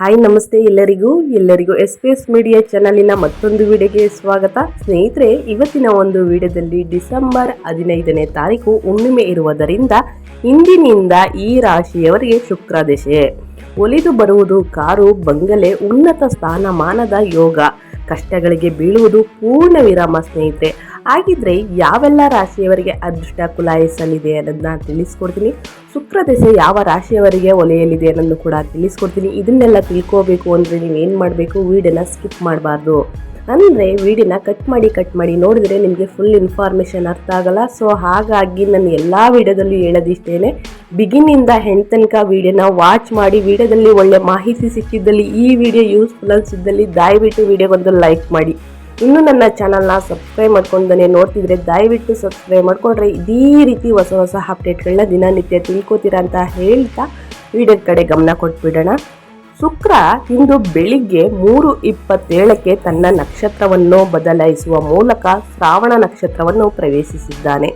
Hi, ನಮಸ್ತೆ ಎಲ್ಲರಿಗೂ. ಎಲ್ಲರಿಗೂ ಎಸ್ ಪಿ ಎಸ್ ಮೀಡಿಯಾ ಚಾನಲಿನ ಮತ್ತೊಂದು ವಿಡಿಯೋಗೆ ಸ್ವಾಗತ. ಸ್ನೇಹಿತರೆ, ಇವತ್ತಿನ ಒಂದು ವಿಡಿಯೋದಲ್ಲಿ ಡಿಸೆಂಬರ್ ಹದಿನೈದನೇ ತಾರೀಕು ಹುಣ್ಣಿಮೆ ಇರುವುದರಿಂದ ಇಂದಿನಿಂದ ಈ ರಾಶಿಯವರಿಗೆ ಶುಕ್ರ ದಶೆ. ಒಲಿದು ಬರುವುದು ಕಾರು, ಬಂಗಲೆ, ಉನ್ನತ ಸ್ಥಾನಮಾನದ ಯೋಗ. ಕಷ್ಟಗಳಿಗೆ ಬೀಳುವುದು ಪೂರ್ಣ ವಿರಾಮ ಸ್ನೇಹಿತರೆ. ಹಾಗಿದ್ರೆ ಯಾವೆಲ್ಲ ರಾಶಿಯವರಿಗೆ ಅದೃಷ್ಟ ಕುಲಾಯಿಸಲಿದೆ ಅನ್ನೋದನ್ನ ತಿಳಿಸ್ಕೊಡ್ತೀನಿ. ಶುಕ್ರ ದೆಸೆ ಯಾವ ರಾಶಿಯವರಿಗೆ ಒಲೆಯಲಿದೆ ಅನ್ನೋದು ಕೂಡ ತಿಳಿಸ್ಕೊಡ್ತೀನಿ. ಇದನ್ನೆಲ್ಲ ತಿಳ್ಕೋಬೇಕು ಅಂದರೆ ಏನು ಮಾಡಬೇಕು? ವೀಡಿಯೋನ ಸ್ಕಿಪ್ ಮಾಡಬಾರ್ದು. ಅಂದರೆ ವೀಡಿಯೋನ ಕಟ್ ಮಾಡಿ ಕಟ್ ಮಾಡಿ ನೋಡಿದ್ರೆ ನಿಮಗೆ ಫುಲ್ ಇನ್ಫಾರ್ಮೇಷನ್ ಅರ್ಥ ಆಗಲ್ಲ. ಸೊ ಹಾಗಾಗಿ ನಾನು ಎಲ್ಲ ವೀಡಿಯೋದಲ್ಲೂ ಹೇಳೋದಿಷ್ಟೇನೆ. ಬಿಗಿನಿಂದ ಹೆಣ್ ತನಕ ವೀಡಿಯೋನ ವಾಚ್ ಮಾಡಿ, ವೀಡಿಯೋದಲ್ಲಿ ಒಳ್ಳೆ ಮಾಹಿತಿ ಸಿಕ್ಕಿದ್ದಲ್ಲಿ ಈ ವಿಡಿಯೋ ಯೂಸ್ಫುಲ್ ಅನಿಸಿದ್ದಲ್ಲಿ ದಯವಿಟ್ಟು ವಿಡಿಯೋಗೊಂದು ಲೈಕ್ ಮಾಡಿ. ಇನ್ನು ನನ್ನ ಚಾನಲ್ನ ಸಬ್ಸ್ಕ್ರೈಬ್ ಮಾಡ್ಕೊಂಡೇ ನೋಡ್ತಿದ್ರೆ ದಯವಿಟ್ಟು ಸಬ್ಸ್ಕ್ರೈಬ್ ಮಾಡ್ಕೊಂಡ್ರೆ ಇದೇ ರೀತಿ ಹೊಸ ಹೊಸ ಅಪ್ಡೇಟ್ಗಳನ್ನ ದಿನನಿತ್ಯ ತಿಳ್ಕೊತೀರಾ ಅಂತ ಹೇಳ್ತಾ ವಿಡಿಯೋದ ಕಡೆ ಗಮನ ಕೊಟ್ಬಿಡೋಣ. ಶುಕ್ರ ಇಂದು ಬೆಳಿಗ್ಗೆ ಮೂರು ಇಪ್ಪತ್ತೇಳಕ್ಕೆ ತನ್ನ ನಕ್ಷತ್ರವನ್ನು ಬದಲಾಯಿಸುವ ಮೂಲಕ ಶ್ರಾವಣ ನಕ್ಷತ್ರವನ್ನು ಪ್ರವೇಶಿಸಿದ್ದಾನೆ.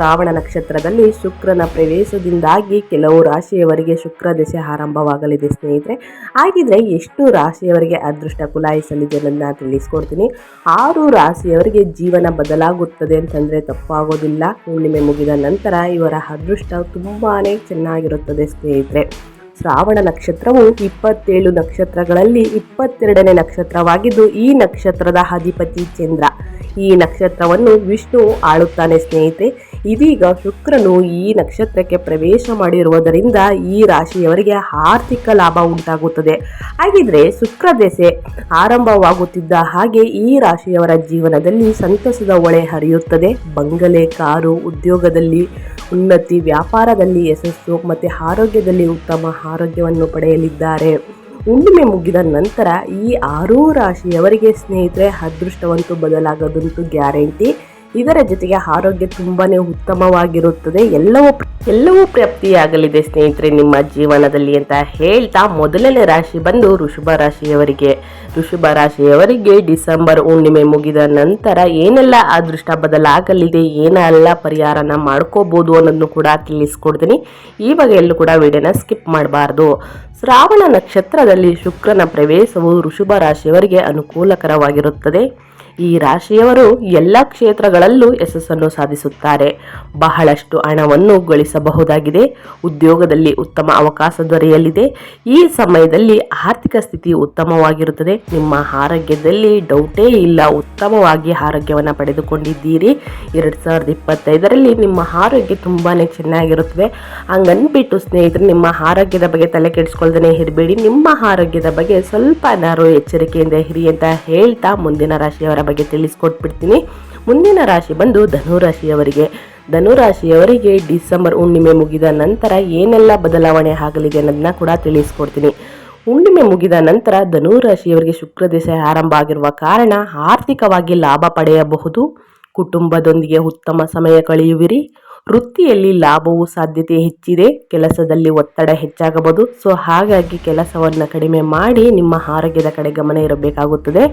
ಶ್ರಾವಣ ನಕ್ಷತ್ರದಲ್ಲಿ ಶುಕ್ರನ ಪ್ರವೇಶದಿಂದಾಗಿ ಕೆಲವು ರಾಶಿಯವರಿಗೆ ಶುಕ್ರ ದಶೆ ಆರಂಭವಾಗಲಿದೆ ಸ್ನೇಹಿತರೆ. ಹಾಗಿದ್ರೆ ಎಷ್ಟು ರಾಶಿಯವರಿಗೆ ಅದೃಷ್ಟ ಕುಲಾಯಿಸಲಿದೆ ಅನ್ನೋದನ್ನ ತಿಳಿಸ್ಕೊಡ್ತೀನಿ. ಆರು ರಾಶಿಯವರಿಗೆ ಜೀವನ ಬದಲಾಗುತ್ತದೆ ಅಂತಂದರೆ ತಪ್ಪಾಗೋದಿಲ್ಲ. ಹುಣ್ಣಿಮೆ ಮುಗಿದ ನಂತರ ಇವರ ಅದೃಷ್ಟ ತುಂಬಾ ಚೆನ್ನಾಗಿರುತ್ತದೆ ಸ್ನೇಹಿತರೆ. ಶ್ರಾವಣ ನಕ್ಷತ್ರವು ಇಪ್ಪತ್ತೇಳು ನಕ್ಷತ್ರಗಳಲ್ಲಿ ಇಪ್ಪತ್ತೆರಡನೇ ನಕ್ಷತ್ರವಾಗಿದ್ದು ಈ ನಕ್ಷತ್ರದ ಅಧಿಪತಿ ಚಂದ್ರ. ಈ ನಕ್ಷತ್ರವನ್ನು ವಿಷ್ಣು ಆಳುತ್ತಾನೆ ಸ್ನೇಹಿತೆ ಇದೀಗ ಶುಕ್ರನು ಈ ನಕ್ಷತ್ರಕ್ಕೆ ಪ್ರವೇಶ ಮಾಡಿರುವುದರಿಂದ ಈ ರಾಶಿಯವರಿಗೆ ಆರ್ಥಿಕ ಲಾಭ ಉಂಟಾಗುತ್ತದೆ. ಹಾಗಿದ್ರೆ ಶುಕ್ರ ದೆಸೆ ಆರಂಭವಾಗುತ್ತಿದ್ದ ಹಾಗೆ ಈ ರಾಶಿಯವರ ಜೀವನದಲ್ಲಿ ಸಂತಸದ ಹೊಳೆ ಹರಿಯುತ್ತದೆ. ಬಂಗಲೆ, ಕಾರು, ಉದ್ಯೋಗದಲ್ಲಿ ಉನ್ನತಿ, ವ್ಯಾಪಾರದಲ್ಲಿ ಯಶಸ್ಸು ಮತ್ತು ಆರೋಗ್ಯದಲ್ಲಿ ಉತ್ತಮ ಆರೋಗ್ಯವನ್ನು ಪಡೆಯಲಿದ್ದಾರೆ. ಹುಣ್ಣಿಮೆ ಮುಗಿದ ನಂತರ ಈ ಆರೂ ರಾಶಿಯವರಿಗೆ ಸ್ನೇಹಿತರೆ ಅದೃಷ್ಟವಂತೂ ಬದಲಾಗೋದಂತೂ ಗ್ಯಾರಂಟಿ. ಇದರ ಜೊತೆಗೆ ಆರೋಗ್ಯ ತುಂಬಾನೇ ಉತ್ತಮವಾಗಿರುತ್ತದೆ. ಎಲ್ಲವೂ ಎಲ್ಲವೂ ಪ್ರಾಪ್ತಿಯಾಗಲಿದೆ ಸ್ನೇಹಿತರೆ ನಿಮ್ಮ ಜೀವನದಲ್ಲಿ ಅಂತ ಹೇಳ್ತಾ ಮೊದಲನೇ ರಾಶಿ ಬಂದು ಋಷಭ ರಾಶಿಯವರಿಗೆ. ಋಷಭ ರಾಶಿಯವರಿಗೆ ಡಿಸೆಂಬರ್ ಹುಣ್ಣಿಮೆ ಮುಗಿದ ನಂತರ ಏನೆಲ್ಲ ಅದೃಷ್ಟ ಬದಲಾಗಲಿದೆ, ಏನೆಲ್ಲ ಪರಿಹಾರನ ಮಾಡ್ಕೋಬೋದು ಅನ್ನೋದನ್ನು ಕೂಡ ತಿಳಿಸ್ಕೊಡ್ತೀನಿ. ಈ ಬಗ್ಗೆ ಎಲ್ಲೂ ಕೂಡ ವಿಡಿಯೋನ ಸ್ಕಿಪ್ ಮಾಡಬಾರ್ದು. ಶ್ರಾವಣ ನಕ್ಷತ್ರದಲ್ಲಿ ಶುಕ್ರನ ಪ್ರವೇಶವು ಋಷಭ ರಾಶಿಯವರಿಗೆ ಅನುಕೂಲಕರವಾಗಿರುತ್ತದೆ. ಈ ರಾಶಿಯವರು ಎಲ್ಲ ಕ್ಷೇತ್ರಗಳಲ್ಲೂ ಯಶಸ್ಸನ್ನು ಸಾಧಿಸುತ್ತಾರೆ. ಬಹಳಷ್ಟು ಹಣವನ್ನು ಗಳಿಸಬಹುದಾಗಿದೆ. ಉದ್ಯೋಗದಲ್ಲಿ ಉತ್ತಮ ಅವಕಾಶ ದೊರೆಯಲಿದೆ. ಈ ಸಮಯದಲ್ಲಿ ಆರ್ಥಿಕ ಸ್ಥಿತಿ ಉತ್ತಮವಾಗಿರುತ್ತದೆ. ನಿಮ್ಮ ಆರೋಗ್ಯದಲ್ಲಿ ಡೌಟೇ ಇಲ್ಲ. ಉತ್ತಮವಾಗಿ ಆರೋಗ್ಯವನ್ನು ಪಡೆದುಕೊಂಡಿದ್ದೀರಿ. ಎರಡು ಸಾವಿರದ ಇಪ್ಪತ್ತೈದರಲ್ಲಿ ನಿಮ್ಮ ಆರೋಗ್ಯ ತುಂಬಾ ಚೆನ್ನಾಗಿರುತ್ತದೆ. ಹಂಗನ್ಬಿಟ್ಟು ಸ್ನೇಹಿತರು, ನಿಮ್ಮ ಆರೋಗ್ಯದ ಬಗ್ಗೆ ತಲೆ ಕೆಡಿಸ್ಕೊಳ್ದೇ ಇರಬೇಡಿ. ನಿಮ್ಮ ಆರೋಗ್ಯದ ಬಗ್ಗೆ ಸ್ವಲ್ಪ ನಾರು ಎಚ್ಚರಿಕೆಯಿಂದ ಹಿರಿ ಅಂತ ಹೇಳ್ತಾ ಮುಂದಿನ ರಾಶಿಯವರ ಬಗ್ಗೆ ತಿಳಿಸ್ಕೊಟ್ಬಿಡ್ತೀನಿ. ಮುಂದಿನ ರಾಶಿ ಬಂದು ಧನುರಾಶಿಯವರಿಗೆ. ಧನುರಾಶಿಯವರಿಗೆ ಡಿಸೆಂಬರ್ ಹುಣ್ಣಿಮೆ ಮುಗಿದ ನಂತರ ಏನೆಲ್ಲ ಬದಲಾವಣೆ ಆಗಲಿದೆ ಅನ್ನೋದನ್ನ ಕೂಡ ತಿಳಿಸ್ಕೊಡ್ತೀನಿ. ಹುಣ್ಣಿಮೆ ಮುಗಿದ ನಂತರ ಧನುರಾಶಿಯವರಿಗೆ ಶುಕ್ರ ದಿಸೆ ಆರಂಭ ಆಗಿರುವ ಕಾರಣ ಆರ್ಥಿಕವಾಗಿ ಲಾಭ ಪಡೆಯಬಹುದು. ಕುಟುಂಬದೊಂದಿಗೆ ಉತ್ತಮ ಸಮಯ ಕಳೆಯುವಿರಿ. ವೃತ್ತಿಯಲ್ಲಿ ಲಾಭವು ಸಾಧ್ಯತೆ ಹೆಚ್ಚಿದೆ. ಕೆಲಸದಲ್ಲಿ ಒತ್ತಡ ಹೆಚ್ಚಾಗಬಹುದು. ಸೊ ಹಾಗಾಗಿ ಕೆಲಸವನ್ನು ಕಡಿಮೆ ಮಾಡಿ ನಿಮ್ಮ ಆರೋಗ್ಯದ ಕಡೆ ಗಮನ ಇರಬೇಕಾಗುತ್ತದೆ.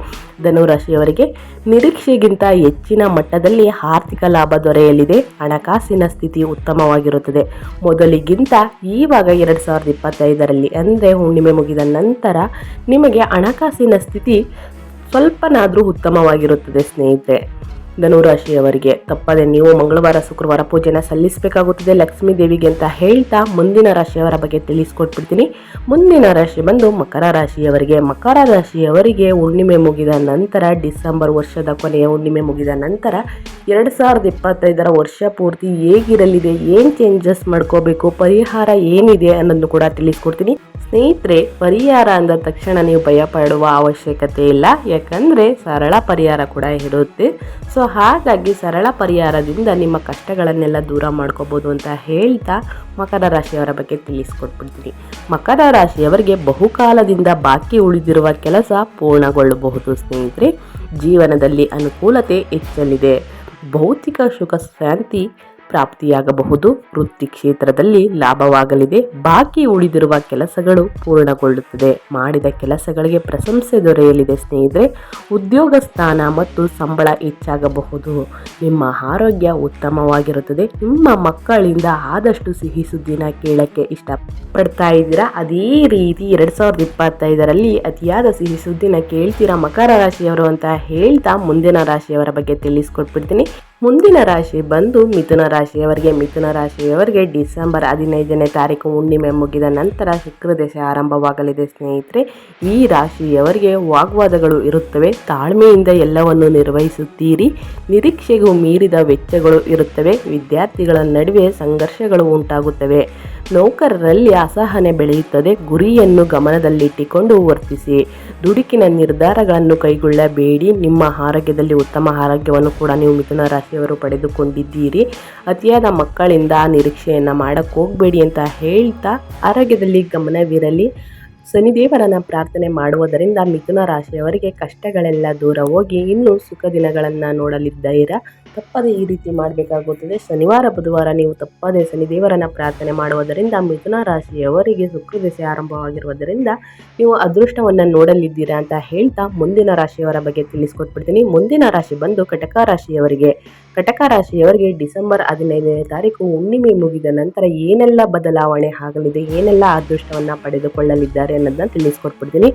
ಧನುರಾಶಿಯವರಿಗೆ ನಿರೀಕ್ಷೆಗಿಂತ ಹೆಚ್ಚಿನ ಮಟ್ಟದಲ್ಲಿ ಆರ್ಥಿಕ ಲಾಭ ದೊರೆಯಲಿದೆ. ಹಣಕಾಸಿನ ಸ್ಥಿತಿ ಉತ್ತಮವಾಗಿರುತ್ತದೆ. ಮೊದಲಿಗಿಂತ ಈವಾಗ ಎರಡು ಸಾವಿರದ ಇಪ್ಪತ್ತೈದರಲ್ಲಿ ಅಂದರೆ ಹುಣ್ಣಿಮೆ ಮುಗಿದ ನಂತರ ನಿಮಗೆ ಹಣಕಾಸಿನ ಸ್ಥಿತಿ ಸ್ವಲ್ಪನಾದರೂ ಉತ್ತಮವಾಗಿರುತ್ತದೆ ಸ್ನೇಹಿತರೆ. ಧನುರಾಶಿಯವರಿಗೆ. ತಪ್ಪದೆ ನೀವು ಮಂಗಳವಾರ, ಶುಕ್ರವಾರ ಪೂಜೆನ ಸಲ್ಲಿಸಬೇಕಾಗುತ್ತದೆ. ಲಕ್ಷ್ಮೀ ದೇವಿಗೆ ಅಂತ ಹೇಳ್ತಾ ಮುಂದಿನ ರಾಶಿಯವರ ಬಗ್ಗೆ ತಿಳಿಸ್ಕೊಟ್ಬಿಡ್ತೀನಿ. ಮುಂದಿನ ರಾಶಿ ಬಂದು ಮಕರ ರಾಶಿಯವರಿಗೆ. ಮಕರ ರಾಶಿಯವರಿಗೆ ಹುಣ್ಣಿಮೆ ಮುಗಿದ ನಂತರ, ಡಿಸೆಂಬರ್ ವರ್ಷದ ಕೊನೆಯ ಹುಣ್ಣಿಮೆ ಮುಗಿದ ನಂತರ ಎರಡು ಸಾವಿರದ ಇಪ್ಪತ್ತೈದರ ವರ್ಷ ಪೂರ್ತಿ ಹೇಗಿರಲಿದೆ, ಏನು ಚೇಂಜಸ್ ಮಾಡ್ಕೋಬೇಕು, ಪರಿಹಾರ ಏನಿದೆ ಅನ್ನೋದನ್ನು ಕೂಡ ತಿಳಿಸ್ಕೊಡ್ತೀನಿ. ಸ್ನೇಹಿತರೆ, ಪರಿಹಾರ ಅಂದ ತಕ್ಷಣ ನೀವು ಭಯ ಪಡುವ ಅವಶ್ಯಕತೆ ಇಲ್ಲ. ಯಾಕಂದರೆ ಸರಳ ಪರಿಹಾರ ಕೂಡ ಇರುತ್ತೆ. ಸೊ ಹಾಗಾಗಿ ಸರಳ ಪರಿಹಾರದಿಂದ ನಿಮ್ಮ ಕಷ್ಟಗಳನ್ನೆಲ್ಲ ದೂರ ಮಾಡ್ಕೋಬೋದು ಅಂತ ಹೇಳ್ತಾ ಮಕರ ರಾಶಿಯವರ ಬಗ್ಗೆ ತಿಳಿಸ್ಕೊಟ್ಬಿಡ್ತೀನಿ. ಮಕರ ರಾಶಿಯವರಿಗೆ ಬಹುಕಾಲದಿಂದ ಬಾಕಿ ಉಳಿದಿರುವ ಕೆಲಸ ಪೂರ್ಣಗೊಳ್ಳಬಹುದು ಸ್ನೇಹಿತರೆ. ಜೀವನದಲ್ಲಿ ಅನುಕೂಲತೆ ಹೆಚ್ಚಲಿದೆ. భౌతిక సుఖ శాంతి ಪ್ರಾಪ್ತಿಯಾಗಬಹುದು. ವೃತ್ತಿ ಕ್ಷೇತ್ರದಲ್ಲಿ ಲಾಭವಾಗಲಿದೆ. ಬಾಕಿ ಉಳಿದಿರುವ ಕೆಲಸಗಳು ಪೂರ್ಣಗೊಳ್ಳುತ್ತದೆ. ಮಾಡಿದ ಕೆಲಸಗಳಿಗೆ ಪ್ರಶಂಸೆ ದೊರೆಯಲಿದೆ ಸ್ನೇಹಿತರೆ. ಉದ್ಯೋಗ ಸ್ಥಾನ ಮತ್ತು ಸಂಬಳ ಹೆಚ್ಚಾಗಬಹುದು. ನಿಮ್ಮ ಆರೋಗ್ಯ ಉತ್ತಮವಾಗಿರುತ್ತದೆ. ನಿಮ್ಮ ಮಕ್ಕಳಿಂದ ಆದಷ್ಟು ಸಿಹಿ ಸುದ್ದಿನ ಕೇಳಕ್ಕೆ ಇಷ್ಟಪಡ್ತಾ ಇದ್ದೀರಾ? ಅದೇ ರೀತಿ ಎರಡ್ ಸಾವಿರದ ಇಪ್ಪತ್ತೈದರಲ್ಲಿ ಅತಿಯಾದ ಸಿಹಿ ಸುದ್ದಿನ ಕೇಳ್ತೀರಾ ಮಕರ ರಾಶಿಯವರು ಅಂತ ಹೇಳ್ತಾ ಮುಂದಿನ ರಾಶಿಯವರ ಬಗ್ಗೆ ತಿಳಿಸ್ಕೊಟ್ಬಿಡ್ತೀನಿ. ಮುಂದಿನ ರಾಶಿ ಬಂದು ಮಿಥುನ ರಾಶಿಯವರಿಗೆ. ಮಿಥುನ ರಾಶಿಯವರಿಗೆ ಡಿಸೆಂಬರ್ ಹದಿನೈದನೇ ತಾರೀಕು ಹುಣ್ಣಿಮೆ ಮುಗಿದ ನಂತರ ಶುಕ್ರ ದಶೆ ಆರಂಭವಾಗಲಿದೆ ಸ್ನೇಹಿತರೆ. ಈ ರಾಶಿಯವರಿಗೆ ವಾಗ್ವಾದಗಳು ಇರುತ್ತವೆ. ತಾಳ್ಮೆಯಿಂದ ಎಲ್ಲವನ್ನು ನಿರ್ವಹಿಸುತ್ತೀರಿ. ನಿರೀಕ್ಷೆಗೂ ಮೀರಿದ ವೆಚ್ಚಗಳು ಇರುತ್ತವೆ. ವಿದ್ಯಾರ್ಥಿಗಳ ನಡುವೆ ಸಂಘರ್ಷಗಳು ಉಂಟಾಗುತ್ತವೆ. ನೌಕರರಲ್ಲಿ ಅಸಹನೆ ಬೆಳೆಯುತ್ತದೆ. ಗುರಿಯನ್ನು ಗಮನದಲ್ಲಿಟ್ಟುಕೊಂಡು ವರ್ತಿಸಿ. ದುಡುಕಿನ ನಿರ್ಧಾರಗಳನ್ನು ಕೈಗೊಳ್ಳಬೇಡಿ. ನಿಮ್ಮ ಆರೋಗ್ಯದಲ್ಲಿ ಉತ್ತಮ ಆರೋಗ್ಯವನ್ನು ಕೂಡ ನೀವು ಮಿಥುನ ರಾಶಿಯವರು ಪಡೆದುಕೊಂಡಿದ್ದೀರಿ. ಅತಿಯಾದ ಮಕ್ಕಳಿಂದ ನಿರೀಕ್ಷೆಯನ್ನು ಮಾಡಕ್ಕೆ ಹೋಗಬೇಡಿ ಅಂತ ಹೇಳ್ತಾ ಆರೋಗ್ಯದಲ್ಲಿ ಗಮನವಿರಲಿ. ಶನಿದೇವರನ್ನು ಪ್ರಾರ್ಥನೆ ಮಾಡುವುದರಿಂದ ಮಿಥುನ ರಾಶಿಯವರಿಗೆ ಕಷ್ಟಗಳೆಲ್ಲ ದೂರ ಹೋಗಿ ಇನ್ನೂ ಸುಖ ದಿನಗಳನ್ನು ನೋಡಲಿದ್ದೀರಾ? ತಪ್ಪದೆ ಈ ರೀತಿ ಮಾಡಬೇಕಾಗುತ್ತದೆ. ಶನಿವಾರ, ಬುಧವಾರ ನೀವು ತಪ್ಪದೆ ಶನಿದೇವರನ್ನು ಪ್ರಾರ್ಥನೆ ಮಾಡುವುದರಿಂದ ಮಿಥುನ ರಾಶಿಯವರಿಗೆ ಶುಕ್ರ ದಶೆ ಆರಂಭವಾಗಿರುವುದರಿಂದ ನೀವು ಅದೃಷ್ಟವನ್ನು ನೋಡಲಿದ್ದೀರಾ ಅಂತ ಹೇಳ್ತಾ ಮುಂದಿನ ರಾಶಿಯವರ ಬಗ್ಗೆ ತಿಳಿಸ್ಕೊಟ್ಬಿಡ್ತೀನಿ. ಮುಂದಿನ ರಾಶಿ ಬಂದು ಕಟಕ ರಾಶಿಯವರಿಗೆ ಕಟಕ ರಾಶಿಯವರಿಗೆ ಡಿಸೆಂಬರ್ ಹದಿನೈದನೇ ತಾರೀಕು ಹುಣ್ಣಿಮೆ ಮುಗಿದ ನಂತರ ಏನೆಲ್ಲ ಬದಲಾವಣೆ ಆಗಲಿದೆ, ಏನೆಲ್ಲ ಅದೃಷ್ಟವನ್ನು ಪಡೆದುಕೊಳ್ಳಲಿದ್ದಾರೆ ಅನ್ನೋದನ್ನ ತಿಳಿಸ್ಕೊಟ್ಬಿಡ್ತೀನಿ.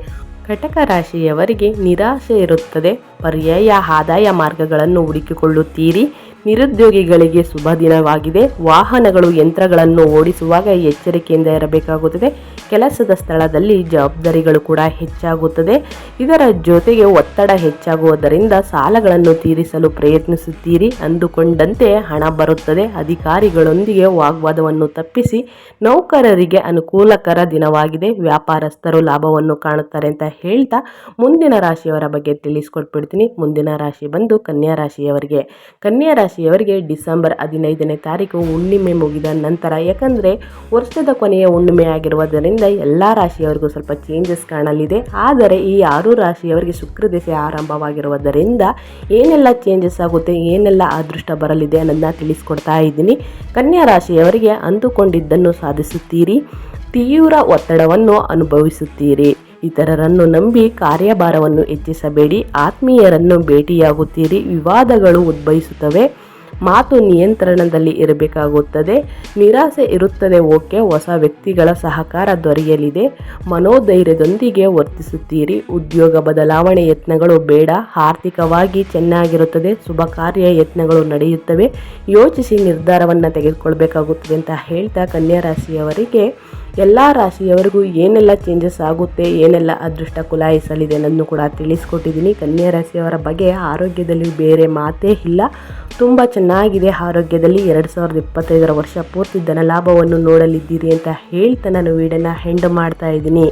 ಕಟಕ ರಾಶಿಯವರಿಗೆ ನಿರಾಶೆ ಇರುತ್ತದೆ. ಪರ್ಯಾಯ ಆದಾಯ ಮಾರ್ಗಗಳನ್ನು ಹುಡುಕಿಕೊಳ್ಳುತ್ತೀರಿ. ನಿರುದ್ಯೋಗಿಗಳಿಗೆ ಶುಭ ದಿನವಾಗಿದೆ. ವಾಹನಗಳು, ಯಂತ್ರಗಳನ್ನು ಓಡಿಸುವಾಗ ಎಚ್ಚರಿಕೆಯಿಂದ ಇರಬೇಕಾಗುತ್ತದೆ. ಕೆಲಸದ ಸ್ಥಳದಲ್ಲಿ ಜವಾಬ್ದಾರಿಗಳು ಕೂಡ ಹೆಚ್ಚಾಗುತ್ತದೆ. ಇದರ ಜೊತೆಗೆ ಒತ್ತಡ ಹೆಚ್ಚಾಗುವುದರಿಂದ ಸಾಲಗಳನ್ನು ತೀರಿಸಲು ಪ್ರಯತ್ನಿಸುತ್ತೀರಿ ಅಂದುಕೊಂಡಂತೆ ಹಣ ಬರುತ್ತದೆ. ಅಧಿಕಾರಿಗಳೊಂದಿಗೆ ವಾಗ್ವಾದವನ್ನು ತಪ್ಪಿಸಿ ನೌಕರರಿಗೆ ಅನುಕೂಲಕರ ದಿನವಾಗಿದೆ. ವ್ಯಾಪಾರಸ್ಥರು ಲಾಭವನ್ನು ಕಾಣುತ್ತಾರೆ ಅಂತ ಹೇಳ್ತಾ ಮುಂದಿನ ರಾಶಿಯವರ ಬಗ್ಗೆ ತಿಳಿಸ್ಕೊಟ್ಬಿಡ್ತೀನಿ. ಮುಂದಿನ ರಾಶಿ ಬಂದು ಕನ್ಯಾ ರಾಶಿಯವರಿಗೆ. ಕನ್ಯಾ ರಾಶಿಯವರಿಗೆ ಡಿಸೆಂಬರ್ ಹದಿನೈದನೇ ತಾರೀಕು ಹುಣ್ಣಿಮೆ ಮುಗಿದ ನಂತರ, ಯಾಕಂದರೆ ವರ್ಷದ ಕೊನೆಯ ಹುಣ್ಣಿಮೆ ಆಗಿರುವುದರಿಂದ ಎಲ್ಲ ರಾಶಿಯವರಿಗೂ ಸ್ವಲ್ಪ ಚೇಂಜಸ್ ಕಾಣಲಿದೆ. ಆದರೆ ಈ ಆರು ರಾಶಿಯವರಿಗೆ ಶುಕ್ರ ದಿಸೆ ಆರಂಭವಾಗಿರುವುದರಿಂದ ಏನೆಲ್ಲ ಚೇಂಜಸ್ ಆಗುತ್ತೆ, ಏನೆಲ್ಲ ಅದೃಷ್ಟ ಬರಲಿದೆ ಅನ್ನೋದನ್ನ ತಿಳಿಸ್ಕೊಡ್ತಾ ಇದ್ದೀನಿ. ಕನ್ಯಾ ರಾಶಿಯವರಿಗೆ ಅಂದುಕೊಂಡಿದ್ದನ್ನು ಸಾಧಿಸುತ್ತೀರಿ, ತೀವ್ರ ಒತ್ತಡವನ್ನು ಅನುಭವಿಸುತ್ತೀರಿ. ಇತರರನ್ನು ನಂಬಿ ಕಾರ್ಯಭಾರವನ್ನು ಹೆಚ್ಚಿಸಬೇಡಿ, ಆತ್ಮೀಯರನ್ನು ಭೇಟಿಯಾಗುತ್ತೀರಿ, ವಿವಾದಗಳು ಉದ್ಭವಿಸುತ್ತವೆ. ಮಾತು ನಿಯಂತ್ರಣದಲ್ಲಿ ಇರಬೇಕಾಗುತ್ತದೆ. ನಿರಾಸೆ ಇರುತ್ತದೆ, ಓಕೆ. ಹೊಸ ವ್ಯಕ್ತಿಗಳ ಸಹಕಾರ ದೊರೆಯಲಿದೆ. ಮನೋಧೈರ್ಯದೊಂದಿಗೆ ವರ್ತಿಸುತ್ತೀರಿ. ಉದ್ಯೋಗ ಬದಲಾವಣೆ ಯತ್ನಗಳು ಬೇಡ. ಆರ್ಥಿಕವಾಗಿ ಚೆನ್ನಾಗಿರುತ್ತದೆ. ಶುಭ ಕಾರ್ಯ ಯತ್ನಗಳು ನಡೆಯುತ್ತವೆ. ಯೋಚಿಸಿ ನಿರ್ಧಾರವನ್ನು ತೆಗೆದುಕೊಳ್ಬೇಕಾಗುತ್ತದೆ ಅಂತ ಹೇಳ್ತಾ ಕನ್ಯಾ ರಾಶಿಯವರಿಗೆ ಎಲ್ಲ ರಾಶಿಯವರಿಗೂ ಏನೆಲ್ಲ ಚೇಂಜಸ್ ಆಗುತ್ತೆ, ಏನೆಲ್ಲ ಅದೃಷ್ಟ ಕುಲಾಯಿಸಲಿದೆ ಅನ್ನೋದನ್ನು ಕೂಡ ತಿಳಿಸ್ಕೊಟ್ಟಿದ್ದೀನಿ. ಕನ್ಯಾ ರಾಶಿಯವರ ಬಗ್ಗೆ ಆರೋಗ್ಯದಲ್ಲಿ ಬೇರೆ ಮಾತೇ ಇಲ್ಲ. ತುಂಬ ಚೆನ್ನಾಗಿದೆ ಆರೋಗ್ಯದಲ್ಲಿ. ಎರಡು ಸಾವಿರದ ಇಪ್ಪತ್ತೈದರ ವರ್ಷ ಪೂರ್ತಿ ಧನಲಾಭವನ್ನು ನೋಡಲಿದ್ದೀರಿ ಅಂತ ಹೇಳ್ತಾ ನಾನು ವೀಡಿಯೋನ ಹೆಂಡ್ ಮಾಡ್ತಾ ಇದ್ದೀನಿ.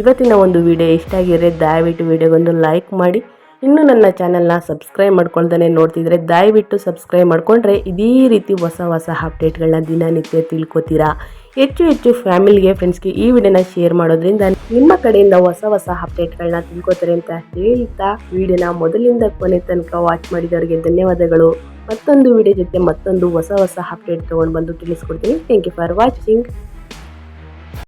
ಇವತ್ತಿನ ಒಂದು ವಿಡಿಯೋ ಇಷ್ಟ ಆಗಿದ್ರೆ ದಯವಿಟ್ಟು ವಿಡಿಯೋಗೊಂದು ಲೈಕ್ ಮಾಡಿ. ಇನ್ನೂ ನನ್ನ ಚಾನಲ್ನ ಸಬ್ಸ್ಕ್ರೈಬ್ ಮಾಡ್ಕೊಳ್ತಾನೆ ನೋಡ್ತಿದ್ರೆ ದಯವಿಟ್ಟು ಸಬ್ಸ್ಕ್ರೈಬ್ ಮಾಡಿಕೊಂಡ್ರೆ ಇದೇ ರೀತಿ ಹೊಸ ಹೊಸ ಅಪ್ಡೇಟ್ಗಳನ್ನ ದಿನನಿತ್ಯ ತಿಳ್ಕೊತೀರಾ? ಹೆಚ್ಚು ಹೆಚ್ಚು ಫ್ಯಾಮಿಲಿಗೆ ಫ್ರೆಂಡ್ಸ್ಗೆ ಈ ವಿಡಿಯೋನ ಶೇರ್ ಮಾಡೋದ್ರಿಂದ ನಿಮ್ಮ ಕಡೆಯಿಂದ ಹೊಸ ಹೊಸ ಅಪ್ಡೇಟ್ಗಳನ್ನ ತಿಳ್ಕೊತಾರೆ ಅಂತ ಹೇಳ್ತಾ ವಿಡಿಯೋನ ಮೊದಲಿಂದ ಕೊನೆ ತನಕ ವಾಚ್ ಮಾಡಿದವರಿಗೆ ಧನ್ಯವಾದಗಳು. ಮತ್ತೊಂದು ವಿಡಿಯೋ ಜೊತೆ ಮತ್ತೊಂದು ಹೊಸ ಹೊಸ ಅಪ್ಡೇಟ್ ತೊಗೊಂಡು ಬಂದು ತಿಳಿಸ್ಕೊಡ್ತೀನಿ. Thank you for watching